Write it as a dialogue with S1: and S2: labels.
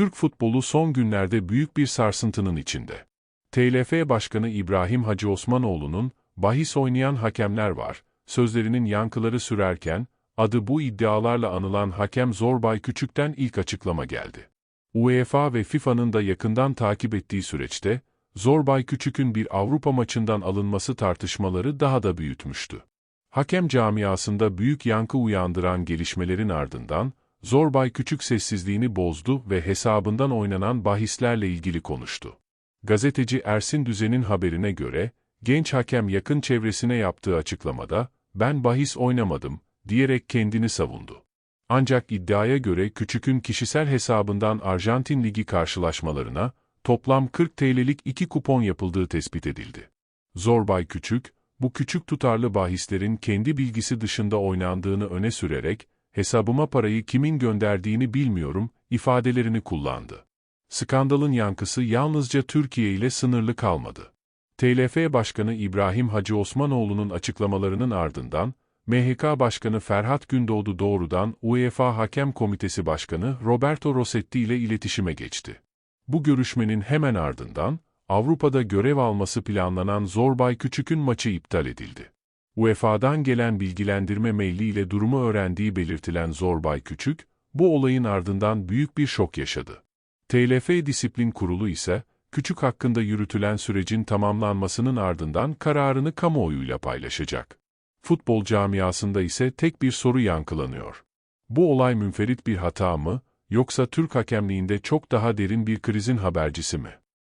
S1: Türk futbolu son günlerde büyük bir sarsıntının içinde. TLF Başkanı İbrahim Hacı Osmanoğlu'nun, bahis oynayan hakemler var, sözlerinin yankıları sürerken, adı bu iddialarla anılan hakem Zorbay Küçük'ten ilk açıklama geldi. UEFA ve FIFA'nın da yakından takip ettiği süreçte, Zorbay Küçük'ün bir Avrupa maçından alınması tartışmaları daha da büyütmüştü. Hakem camiasında büyük yankı uyandıran gelişmelerin ardından, Zorbay Küçük sessizliğini bozdu ve hesabından oynanan bahislerle ilgili konuştu. Gazeteci Ersin Düzen'in haberine göre, genç hakem yakın çevresine yaptığı açıklamada, ben bahis oynamadım, diyerek kendini savundu. Ancak iddiaya göre Küçük'ün kişisel hesabından Arjantin Ligi karşılaşmalarına, toplam 40 TL'lik iki kupon yapıldığı tespit edildi. Zorbay Küçük, bu küçük tutarlı bahislerin kendi bilgisi dışında oynandığını öne sürerek, hesabıma parayı kimin gönderdiğini bilmiyorum, ifadelerini kullandı. Skandalın yankısı yalnızca Türkiye ile sınırlı kalmadı. TLF Başkanı İbrahim Hacı Osmanoğlu'nun açıklamalarının ardından, MHK Başkanı Ferhat Gündoğdu doğrudan UEFA Hakem Komitesi Başkanı Roberto Rossetti ile iletişime geçti. Bu görüşmenin hemen ardından, Avrupa'da görev alması planlanan Zorbay Küçük'ün maçı iptal edildi. UEFA'dan gelen bilgilendirme mailiyle durumu öğrendiği belirtilen Zorbay Küçük, bu olayın ardından büyük bir şok yaşadı. TLF Disiplin Kurulu ise, Küçük hakkında yürütülen sürecin tamamlanmasının ardından kararını kamuoyuyla paylaşacak. Futbol camiasında ise tek bir soru yankılanıyor. Bu olay münferit bir hata mı, yoksa Türk hakemliğinde çok daha derin bir krizin habercisi mi?